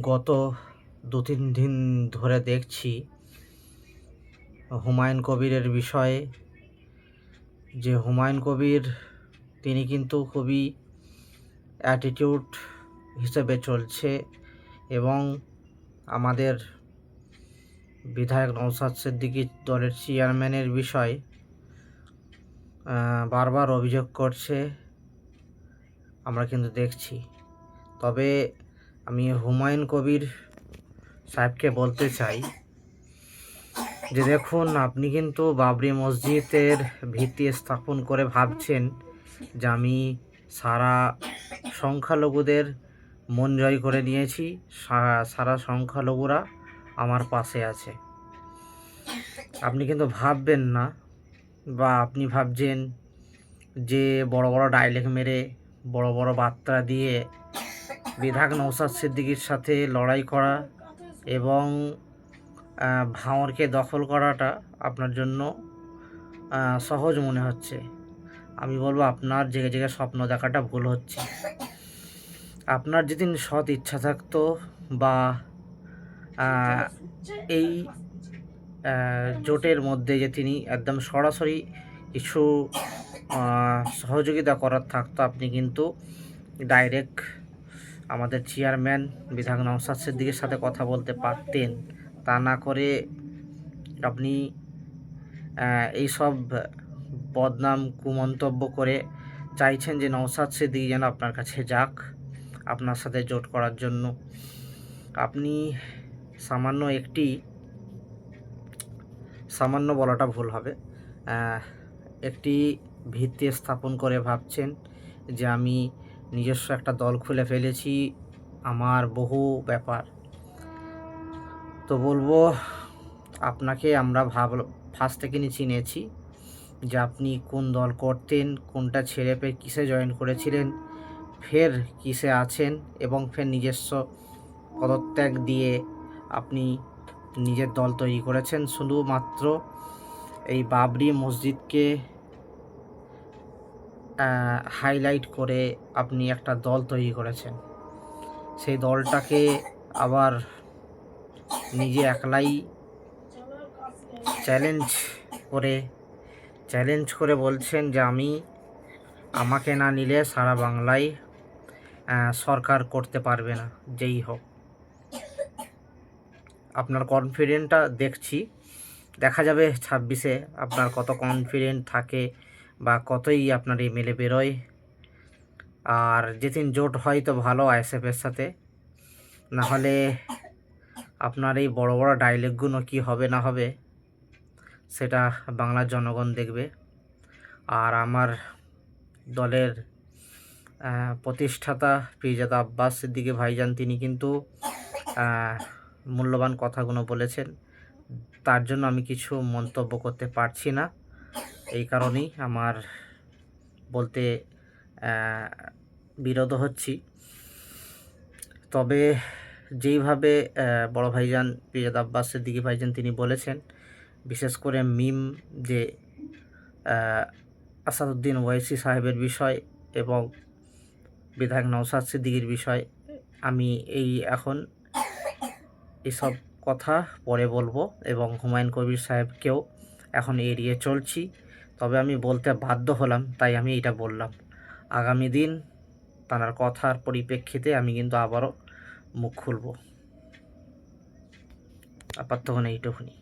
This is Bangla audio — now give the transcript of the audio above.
গত দু তিন দিন ধরে দেখছি হুমায়ুন কবিরের বিষয়ে। যে হুমায়ুন কবির, তিনি কিন্তু খুবই অ্যাটিটিউড হিসেবে চলছে এবং আমাদের বিধায়ক নৌসাদ সিদ্দিকী দলের চেয়ারম্যানের বিষয় বারবার অভিযোগ করছে, আমরা কিন্তু দেখছি। তবে আমি হুমায়ুন কবির সাহেবকে বলতে চাই যে দেখুন, আপনি কিন্তু বাবরি মসজিদের ভিত্তি স্থাপন করে ভাবছেন যে আমি সারা সংখ্যালঘুদের মন জয় করে নিয়েছি সারা সংখ্যালঘুরা আমার পাশে আছে। আপনি কিন্তু ভাববেন না বা আপনি ভাবছেন যে বড় বড় ডায়লগ মেরে, বড় বড় বার্তা দিয়ে বিধায়ক নৌসাদ সিদ্দিকীর সাথে লড়াই করা এবং ভাঁড়কে দখল করাটা আপনার জন্য সহজ মনে হচ্ছে। আমি বলব আপনার জেগে জেগে স্বপ্ন দেখাটা ভুল হচ্ছে। আপনার যেদিন সৎ ইচ্ছা থাকতো বা এই জোটের মধ্যে যে তিনি একদম সরাসরি কিছু সহযোগিতা করার থাকতো, আপনি কিন্তু ডাইরেক্ট আমাদের চেয়ারম্যান বিধায়ক নওসাদ সিদ্দিকের সাথে কথা বলতে পারতেন। তা না করে আপনি আহ, এইসব বদনাম কুমন্তব্য করে চাইছেন যে নওসাদ সিদ্দিকি যেন আপনার কাছে যাক আপনার সাথে জোট করার জন্য। আপনি সামান্য একটি সামান্য বলাটা ভুল হবে একটি ভিত্তি স্থাপন করে ভাবছেন যে আমি নিজস্ব একটা দল খুলে ফেলেছি, আমার বহু ব্যাপার। তো বলব, আপনাকে আমরা ভাব ফার্স্ট থেকে চিনেছি যে আপনি কোন দল করতেন, কোনটা ছেড়ে পেয়ে কিসে জয়েন করেছিলেন, ফের কিসে আছেন এবং ফের নিজস্ব পদত্যাগ দিয়ে আপনি নিজের দল তৈরি করেছেন। শুধুমাত্র এই বাবরি মসজিদকে হাইলাইট করে আপনি একটা দল তৈরি করেছেন। সেই দলটাকে আবার নিজে একলাই চ্যালেঞ্জ করে চ্যালেঞ্জ করে বলছেন যে আমি আমাকে না নিলে সারা বাংলায় সরকার করতে পারবে না, যেই হোক। আপনার কনফিডেন্টটা দেখছি। দেখা যাবে ছাব্বিশে আপনার কত কনফিডেন্ট থাকে বা কতই আপনার এমএলএ বেরোয়। আর যেদিন জোট হয় তো ভালো আইএসএফের সাথে। না হলে আপনার এই বড় বড় ডায়লগগুলো কি হবে না হবে, সেটা বাংলার জনগণ দেখবে। আর আমার দলের প্রতিষ্ঠাতা পিজাদা আব্বাস সিদ্দিকী ভাইজান, তিনি কিন্তু মূল্যবান কথাগুলো বলেছেন। তার জন্য আমি কিছু মন্তব্য করতে পারছি না। এই কারণেই আমার বলতে বিরত হচ্ছি। তবে যেইভাবে বড় ভাইজান পিজাদ আব্বাস সিদ্দিকী ভাইজান তিনি বলেছেন, বিশেষ করে মিম যে আসাদুদ্দিন ওয়াইসি সাহেবের বিষয় এবং বিধায়ক নওসাদ সিদ্দিকীর বিষয়, আমি এই এখন এসব কথা পরে বলব এবং হুমায়ুন কবির সাহেবকেও এখন এড়িয়ে চলছি। তবে আমি বলতে বাধ্য হলাম, তাই আমি এটা বললাম। আগামী দিন তার কথার পরিপ্রেক্ষিতে আমি কিন্তু আবারও মুখ খুলব। আপাতত এইটুকুনি।